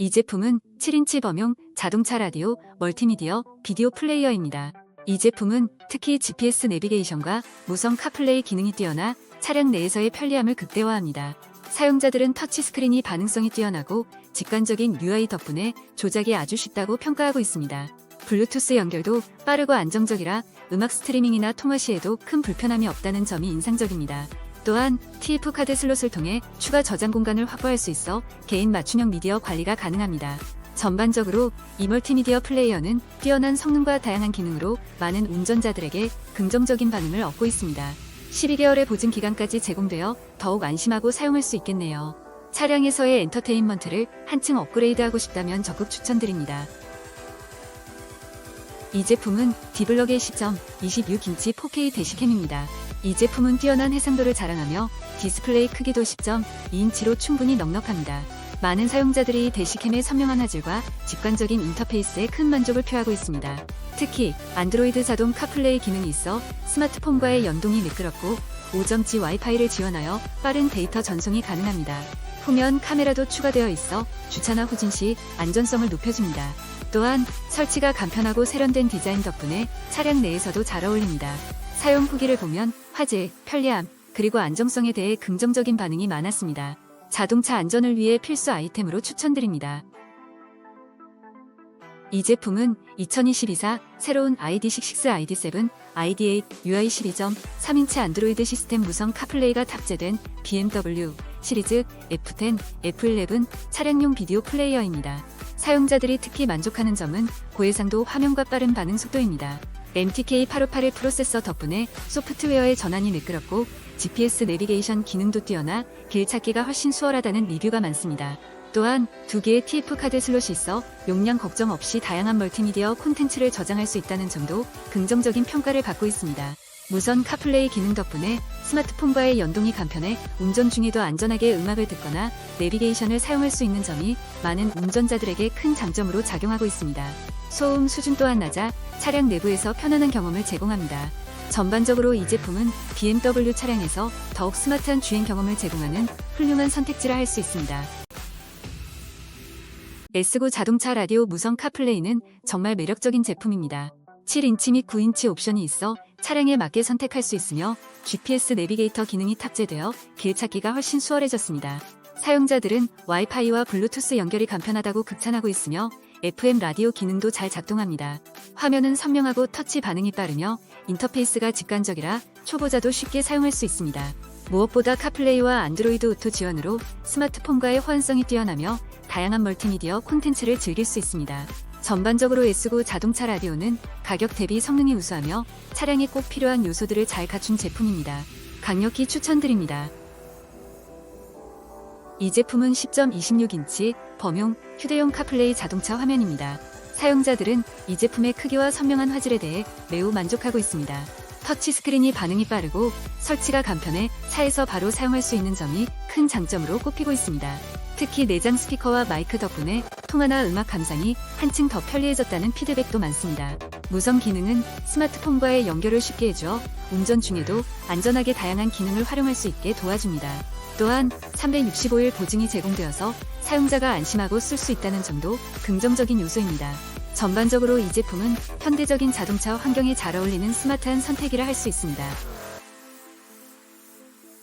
이 제품은 7인치 범용 자동차 라디오 멀티미디어 비디오 플레이어입니다. 이 제품은 특히 GPS 내비게이션과 무선 카플레이 기능이 뛰어나 차량 내에서의 편리함을 극대화합니다. 사용자들은 터치스크린이 반응성이 뛰어나고 직관적인 UI 덕분에 조작이 아주 쉽다고 평가하고 있습니다. 블루투스 연결도 빠르고 안정적이라 음악 스트리밍이나 통화 시에도 큰 불편함이 없다는 점이 인상적입니다. 또한 TF 카드 슬롯을 통해 추가 저장 공간을 확보할 수 있어 개인 맞춤형 미디어 관리가 가능합니다. 전반적으로 이 멀티미디어 플레이어는 뛰어난 성능과 다양한 기능으로 많은 운전자들에게 긍정적인 반응을 얻고 있습니다. 12개월의 보증 기간까지 제공되어 더욱 안심하고 사용할 수 있겠네요. 차량에서의 엔터테인먼트를 한층 업그레이드하고 싶다면 적극 추천드립니다. 이 제품은 디블럭의 시점 26인치 4K 대시캠입니다. 이 제품은 뛰어난 해상도를 자랑하며 디스플레이 크기도 10.2인치로 충분히 넉넉합니다. 많은 사용자들이 대시캠의 선명한 화질과 직관적인 인터페이스에 큰 만족을 표하고 있습니다. 특히 안드로이드 자동 카플레이 기능이 있어 스마트폰과의 연동이 매끄럽고 5.G 와이파이를 지원하여 빠른 데이터 전송이 가능합니다. 후면 카메라도 추가되어 있어 주차나 후진 시 안전성을 높여줍니다. 또한 설치가 간편하고 세련된 디자인 덕분에 차량 내에서도 잘 어울립니다. 사용 후기를 보면 화질, 편리함, 그리고 안정성에 대해 긍정적인 반응이 많았습니다. 자동차 안전을 위해 필수 아이템으로 추천드립니다. 이 제품은 2022사 새로운 ID6 ID7, ID8, UI 12.3인치 안드로이드 시스템 무선 카플레이가 탑재된 BMW 시리즈 F10, F11 차량용 비디오 플레이어입니다. 사용자들이 특히 만족하는 점은 고해상도 화면과 빠른 반응 속도입니다. MTK858의 프로세서 덕분에 소프트웨어의 전환이 매끄럽고 GPS 내비게이션 기능도 뛰어나 길 찾기가 훨씬 수월하다는 리뷰가 많습니다. 또한 두 개의 TF 카드 슬롯이 있어 용량 걱정 없이 다양한 멀티미디어 콘텐츠를 저장할 수 있다는 점도 긍정적인 평가를 받고 있습니다. 무선 카플레이 기능 덕분에 스마트폰과의 연동이 간편해 운전 중에도 안전하게 음악을 듣거나 내비게이션을 사용할 수 있는 점이 많은 운전자들에게 큰 장점으로 작용하고 있습니다. 소음 수준 또한 낮아 차량 내부에서 편안한 경험을 제공합니다. 전반적으로 이 제품은 BMW 차량에서 더욱 스마트한 주행 경험을 제공하는 훌륭한 선택지라 할 수 있습니다. S9 자동차 라디오 무선 카플레이는 정말 매력적인 제품입니다. 7인치 및 9인치 옵션이 있어 차량에 맞게 선택할 수 있으며 GPS 내비게이터 기능이 탑재되어 길 찾기가 훨씬 수월해졌습니다. 사용자들은 와이파이와 블루투스 연결이 간편하다고 극찬하고 있으며 FM 라디오 기능도 잘 작동합니다. 화면은 선명하고 터치 반응이 빠르며 인터페이스가 직관적이라 초보자도 쉽게 사용할 수 있습니다. 무엇보다 카플레이와 안드로이드 오토 지원으로 스마트폰과의 호환성이 뛰어나며 다양한 멀티미디어 콘텐츠를 즐길 수 있습니다. 전반적으로 S9 자동차 라디오는 가격 대비 성능이 우수하며 차량에 꼭 필요한 요소들을 잘 갖춘 제품입니다. 강력히 추천드립니다. 이 제품은 10.26인치 범용 휴대용 카플레이 자동차 화면입니다. 사용자들은 이 제품의 크기와 선명한 화질에 대해 매우 만족하고 있습니다. 터치 스크린이 반응이 빠르고 설치가 간편해 차에서 바로 사용할 수 있는 점이 큰 장점으로 꼽히고 있습니다. 특히 내장 스피커와 마이크 덕분에 통화나 음악 감상이 한층 더 편리해졌다는 피드백도 많습니다. 무선 기능은 스마트폰과의 연결을 쉽게 해주어 운전 중에도 안전하게 다양한 기능을 활용할 수 있게 도와줍니다. 또한 365일 보증이 제공되어서 사용자가 안심하고 쓸 수 있다는 점도 긍정적인 요소입니다. 전반적으로 이 제품은 현대적인 자동차 환경에 잘 어울리는 스마트한 선택이라 할 수 있습니다.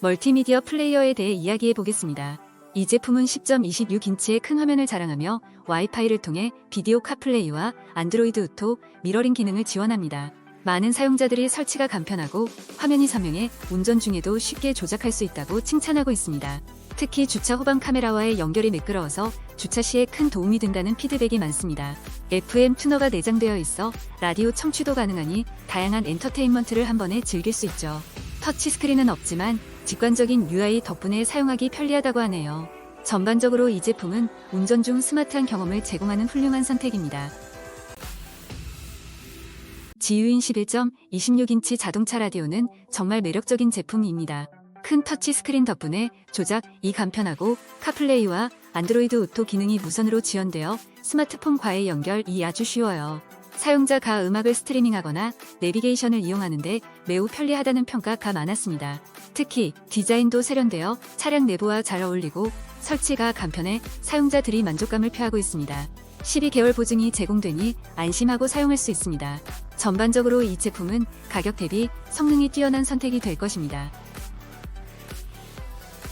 멀티미디어 플레이어에 대해 이야기해 보겠습니다. 이 제품은 10.26인치의 큰 화면을 자랑하며 와이파이를 통해 비디오 카플레이와 안드로이드 오토, 미러링 기능을 지원합니다. 많은 사용자들이 설치가 간편하고 화면이 선명해 운전 중에도 쉽게 조작할 수 있다고 칭찬하고 있습니다. 특히 주차 후방 카메라와의 연결이 매끄러워서 주차 시에 큰 도움이 된다는 피드백이 많습니다. FM 튜너가 내장되어 있어 라디오 청취도 가능하니 다양한 엔터테인먼트를 한 번에 즐길 수 있죠. 터치 스크린은 없지만 직관적인 UI 덕분에 사용하기 편리하다고 하네요. 전반적으로 이 제품은 운전 중 스마트한 경험을 제공하는 훌륭한 선택입니다. 지유인 11.26인치 자동차 라디오는 정말 매력적인 제품입니다. 큰 터치 스크린 덕분에 조작 이 간편하고 카플레이와 안드로이드 오토 기능이 무선으로 지원되어 스마트폰과의 연결 이 아주 쉬워요. 사용자가 음악을 스트리밍하거나 내비게이션을 이용하는데 매우 편리하다는 평가가 많았습니다. 특히 디자인도 세련되어 차량 내부와 잘 어울리고 설치가 간편해 사용자들이 만족감을 표하고 있습니다. 12개월 보증이 제공되니 안심하고 사용할 수 있습니다. 전반적으로 이 제품은 가격 대비 성능이 뛰어난 선택이 될 것입니다.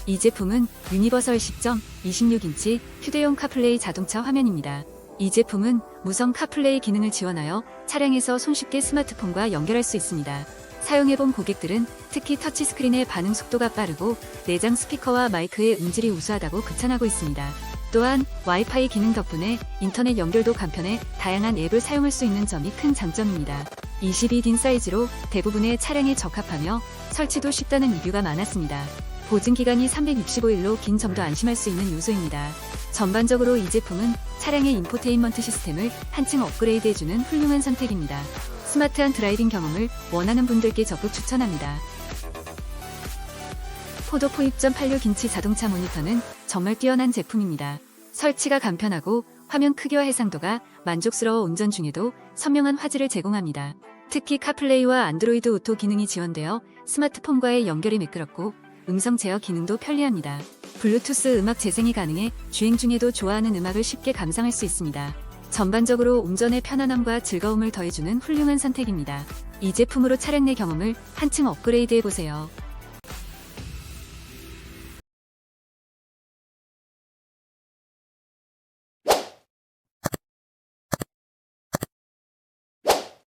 이 제품은 유니버설 10점 26인치 휴대용 카플레이 자동차 화면입니다. 이 제품은 무선 카플레이 기능을 지원하여 차량에서 손쉽게 스마트폰과 연결할 수 있습니다. 사용해본 고객들은 특히 터치스크린의 반응 속도가 빠르고 내장 스피커와 마이크의 음질이 우수하다고 극찬하고 있습니다. 또한 와이파이 기능 덕분에 인터넷 연결도 간편해 다양한 앱을 사용할 수 있는 점이 큰 장점입니다. 22딘 사이즈로 대부분의 차량에 적합하며 설치도 쉽다는 리뷰가 많았습니다. 보증 기간이 365일로 긴 점도 안심할 수 있는 요소입니다. 전반적으로 이 제품은 차량의 인포테인먼트 시스템을 한층 업그레이드해주는 훌륭한 선택입니다. 스마트한 드라이빙 경험을 원하는 분들께 적극 추천합니다. 포도 포입 86인치 자동차 모니터는 정말 뛰어난 제품입니다. 설치가 간편하고 화면 크기와 해상도가 만족스러워 운전 중에도 선명한 화질을 제공합니다. 특히 카플레이와 안드로이드 오토 기능이 지원되어 스마트폰과의 연결이 매끄럽고 음성 제어 기능도 편리합니다. 블루투스 음악 재생이 가능해 주행 중에도 좋아하는 음악을 쉽게 감상할 수 있습니다. 전반적으로 운전의 편안함과 즐거움을 더해주는 훌륭한 선택입니다. 이 제품으로 차량 내 경험을 한층 업그레이드해 보세요.